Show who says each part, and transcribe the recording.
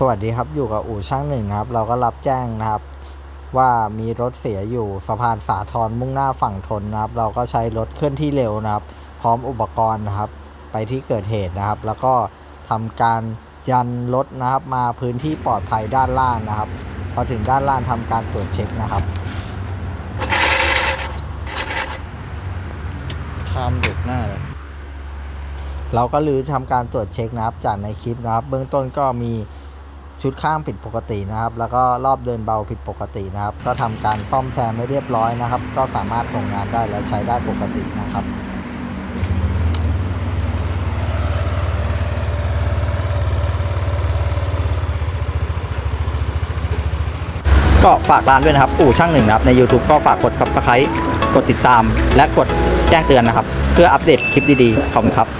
Speaker 1: สวัสดีครับอยู่กับอู่ช่างหนึ่งนะครับ เราก็รับแจ้งนะครับ ว่ามีรถเสียอยู่สะพานสาทรมุ่งหน้าฝั่งทนนะครับ เราก็ใช้รถเคลื่อนที่เร็วนะครับ พร้อมอุปกรณ์นะครับ ไปที่เกิดเหตุนะครับ แล้วก็ทำการยันรถนะครับ มาพื้นที่ปลอดภัยด้านล่างนะครับ พอถึงด้านล่างทำการตรวจเช็คนะครับชามเด็กหน้าเลยเราก็ลือทำการตรวจเช็คนะครับจากในคลิปนะครับ เบื้องต้นก็มี ชุดข้างผิดปกตินะครับ แล้วก็รอบเดินเบาผิดปกตินะครับ ก็ทำการซ่อมแซมไม่เรียบร้อยนะครับ ก็สามารถส่งงานได้และใช้ได้ปกตินะครับ
Speaker 2: ก็ฝากร้านด้วยนะครับ อู่ช่างหนึ่งนะครับ ใน YouTube ก็ฝากกด subscribe กดติดตาม และกดแจ้งเตือนนะครับ เพื่ออัปเดตคลิปดีๆ ขอบคุณครับ